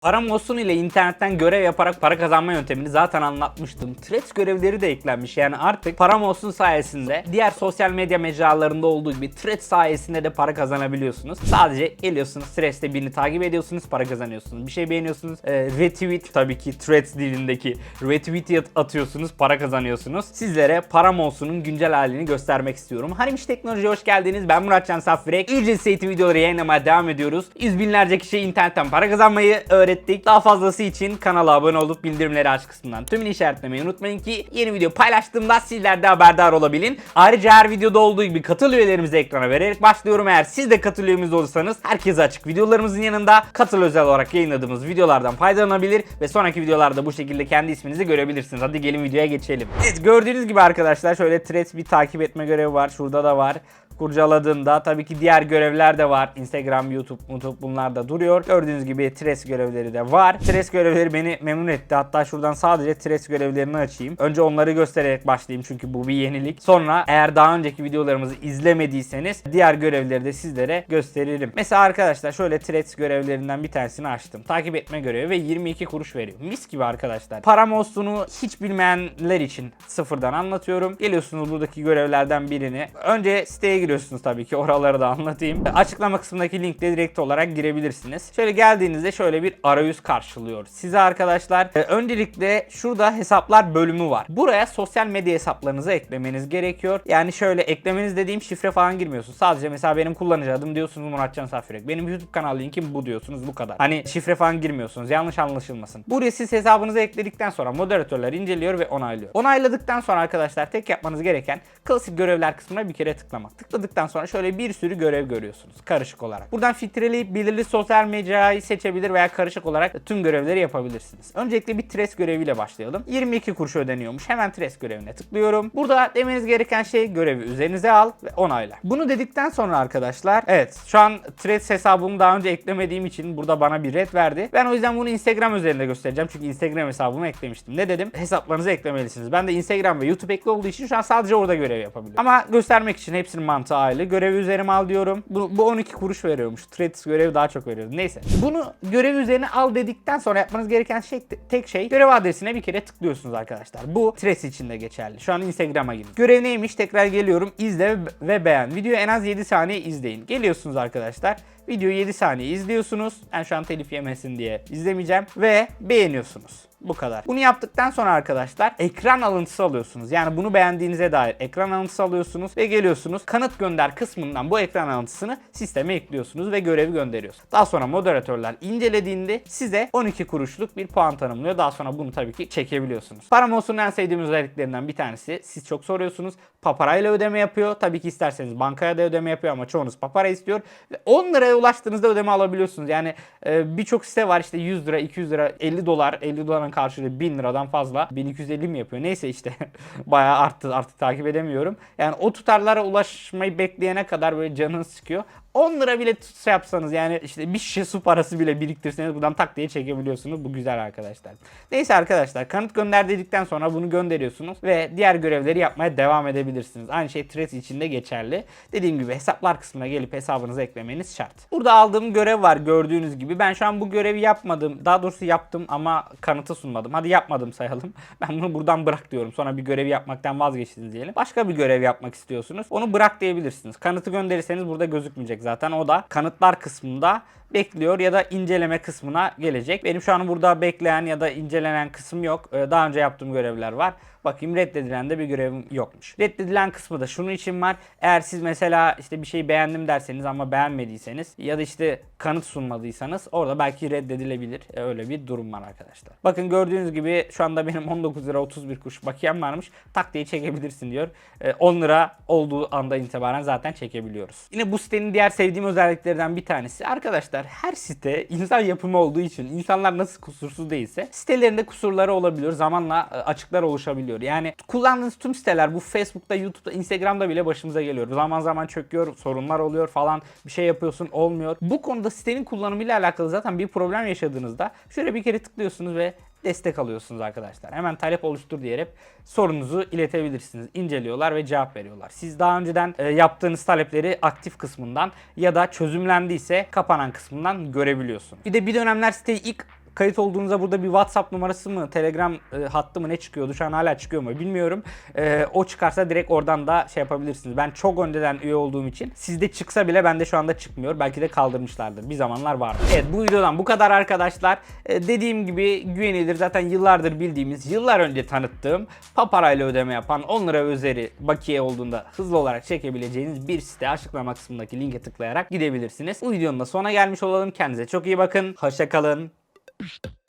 Paramos'un ile internetten görev yaparak para kazanma yöntemini zaten anlatmıştım. Threads görevleri de eklenmiş. Yani artık Paramos'un sayesinde diğer sosyal medya mecralarında olduğu gibi Threads sayesinde de para kazanabiliyorsunuz. Sadece geliyorsunuz Threads'te birini takip ediyorsunuz, para kazanıyorsunuz. Bir şey beğeniyorsunuz, e, retweet tabii ki Threads dilindeki retweet atıyorsunuz, para kazanıyorsunuz. Sizlere Paramos'un güncel halini göstermek istiyorum. Hanimiş Teknoloji'ye hoş geldiniz. Ben Muratcan Safirek. Ücretsiz eğitim videoları yayınlamaya devam ediyoruz. Yüz binlerce kişiye internetten para kazanmayı öğrettik. Daha fazlası için kanala abone olup bildirimleri aç kısmından tümünü işaretlemeyi unutmayın ki yeni video paylaştığımda sizler de haberdar olabilin. Ayrıca her videoda olduğu gibi katıl üyelerimizi ekrana vererek başlıyorum. Eğer siz de katıl üyemiz olursanız herkese açık videolarımızın yanında katıl özel olarak yayınladığımız videolardan faydalanabilir ve sonraki videolarda bu şekilde kendi isminizi görebilirsiniz. Hadi gelin videoya geçelim. Evet gördüğünüz gibi arkadaşlar şöyle threads bir takip etme görevi var. Şurada da var kurcaladığında tabii ki diğer görevler de var. Instagram, YouTube, YouTube bunlar da duruyor. Gördüğünüz gibi Tres görevleri de var. Tres görevleri beni memnun etti. Hatta şuradan sadece Tres görevlerini açayım. Önce onları göstererek başlayayım çünkü bu bir yenilik. Sonra eğer daha önceki videolarımızı izlemediyseniz diğer görevleri de sizlere gösteririm. Mesela arkadaşlar şöyle Tres görevlerinden bir tanesini açtım. Takip etme görevi ve 22 kuruş veriyor. Mis gibi arkadaşlar. Paramos'unu hiç bilmeyenler için sıfırdan anlatıyorum. Geliyorsunuz buradaki görevlerden birini. Önce siteye giriyorsunuz tabii ki. Oraları da anlatayım. Açıklama kısmındaki linkle direkt olarak girebilirsiniz. Şöyle geldiğinizde şöyle bir arayüz karşılıyor. Size arkadaşlar e, öncelikle şurada hesaplar bölümü var. Buraya sosyal medya hesaplarınızı eklemeniz gerekiyor. Yani şöyle eklemeniz dediğim şifre falan girmiyorsunuz. Sadece mesela benim kullanıcı adım diyorsunuz Muratcan Safirek. Benim YouTube kanal linkim bu diyorsunuz bu kadar. Hani şifre falan girmiyorsunuz. Yanlış anlaşılmasın. Buraya siz hesabınızı ekledikten sonra moderatörler inceliyor ve onaylıyor. Onayladıktan sonra arkadaşlar tek yapmanız gereken klasik görevler kısmına bir kere tıklamak. Tıkladıktan sonra şöyle bir sürü görev görüyorsunuz karışık olarak. Buradan filtreleyip belirli sosyal mecrayı seçebilir veya karışık olarak tüm görevleri yapabilirsiniz. Öncelikle bir Tres göreviyle başlayalım. 22 kuruş ödeniyormuş. Hemen Tres görevine tıklıyorum. Burada demeniz gereken şey görevi üzerinize al ve onayla. Bunu dedikten sonra arkadaşlar evet şu an Tres hesabımı daha önce eklemediğim için burada bana bir red verdi. Ben o yüzden bunu Instagram üzerinde göstereceğim. Çünkü Instagram hesabımı eklemiştim. Ne dedim? Hesaplarınızı eklemelisiniz. Ben de Instagram ve YouTube ekli olduğu için şu an sadece orada görev yapabiliyorum. Ama göstermek için hepsinin mantığı ayrı. Görevi üzerime al diyorum. Bu, bu 12 kuruş veriyormuş. Threads görevi daha çok veriyordu. Neyse. Bunu görev üzerine al dedikten sonra yapmanız gereken şey tek şey görev adresine bir kere tıklıyorsunuz arkadaşlar. Bu Threads için de geçerli. Şu an Instagram'a girin. Görev neymiş? Tekrar geliyorum. İzle ve beğen. Videoyu en az 7 saniye izleyin. Geliyorsunuz arkadaşlar. Videoyu 7 saniye izliyorsunuz. Ben şu an telif yemesin diye izlemeyeceğim. Ve beğeniyorsunuz. Bu kadar. Bunu yaptıktan sonra arkadaşlar ekran alıntısı alıyorsunuz. Yani bunu beğendiğinize dair ekran alıntısı alıyorsunuz ve geliyorsunuz kanıt gönder kısmından bu ekran alıntısını sisteme ekliyorsunuz ve görevi gönderiyorsunuz. Daha sonra moderatörler incelediğinde size 12 kuruşluk bir puan tanımlıyor. Daha sonra bunu tabii ki çekebiliyorsunuz. Paramount'un en sevdiğim özelliklerinden bir tanesi siz çok soruyorsunuz. Paparayla ödeme yapıyor. Tabii ki isterseniz bankaya da ödeme yapıyor ama çoğunuz papara istiyor. Ve 10 liraya ulaştığınızda ödeme alabiliyorsunuz. Yani e, birçok site var işte 100 lira, 200 lira, 50 dolar, 50 doların karşılığı 1000 liradan fazla. 1250 mi yapıyor? Neyse işte bayağı arttı artık takip edemiyorum. Yani o tutarlara ulaşmayı bekleyene kadar böyle canınız sıkıyor. 10 lira bile tutsa yapsanız yani işte bir şişe su parası bile biriktirseniz buradan tak diye çekebiliyorsunuz. Bu güzel arkadaşlar. Neyse arkadaşlar kanıt gönder dedikten sonra bunu gönderiyorsunuz ve diğer görevleri yapmaya devam edebilirsiniz. Aynı şey Threads için de geçerli. Dediğim gibi hesaplar kısmına gelip hesabınızı eklemeniz şart. Burada aldığım görev var gördüğünüz gibi. Ben şu an bu görevi yapmadım. Daha doğrusu yaptım ama kanıtı sunmadım. Hadi yapmadım sayalım. Ben bunu buradan bırak diyorum. Sonra bir görevi yapmaktan vazgeçtiniz diyelim. Başka bir görev yapmak istiyorsunuz. Onu bırak diyebilirsiniz. Kanıtı gönderirseniz burada gözükmeyecek zaten. O da kanıtlar kısmında bekliyor ya da inceleme kısmına gelecek. Benim şu an burada bekleyen ya da incelenen kısım yok. Ee, Daha önce yaptığım görevler var. Bakayım reddedilen de bir görevim yokmuş. Reddedilen kısmı da şunun için var. Eğer siz mesela işte bir şeyi beğendim derseniz ama beğenmediyseniz ya da işte kanıt sunmadıysanız orada belki reddedilebilir. E, Öyle bir durum var arkadaşlar. Bakın gördüğünüz gibi şu anda benim 19 lira 31 kuruş bakiyem varmış. Tak diye çekebilirsin diyor. E, 10 lira olduğu anda itibaren zaten çekebiliyoruz. Yine bu sitenin diğer sevdiğim özelliklerinden bir tanesi. Arkadaşlar her site insan yapımı olduğu için insanlar nasıl kusursuz değilse sitelerinde kusurları olabiliyor. Zamanla e, açıklar oluşabiliyor. Yani kullandığınız tüm siteler bu Facebook'ta, YouTube'da, Instagram'da bile başımıza geliyor. Zaman zaman çöküyor, sorunlar oluyor falan. Bir şey yapıyorsun olmuyor. Bu konuda sitenin kullanımıyla alakalı zaten bir problem yaşadığınızda şöyle bir kere tıklıyorsunuz ve destek alıyorsunuz arkadaşlar. Hemen talep oluştur diyerek sorunuzu iletebilirsiniz. İnceliyorlar ve cevap veriyorlar. Siz daha önceden e, yaptığınız talepleri aktif kısmından ya da çözümlendiyse kapanan kısmından görebiliyorsun. Bir de bir dönemler siteyi ilk kayıt olduğunuzda burada bir WhatsApp numarası mı, Telegram e, hattı mı ne çıkıyordu? Şu an hala çıkıyor mu bilmiyorum. E, o çıkarsa direkt oradan da şey yapabilirsiniz. Ben çok önceden üye olduğum için sizde çıksa bile bende şu anda çıkmıyor. Belki de kaldırmışlardır. Bir zamanlar vardı. Evet bu videodan bu kadar arkadaşlar. E, dediğim gibi güvenilir zaten yıllardır bildiğimiz, yıllar önce tanıttığım paparayla ödeme yapan 10 lira üzeri bakiye olduğunda hızlı olarak çekebileceğiniz bir site açıklama kısmındaki linke tıklayarak gidebilirsiniz. Bu videonun da sona gelmiş olalım. Kendinize çok iyi bakın. Hoşça kalın. Psst.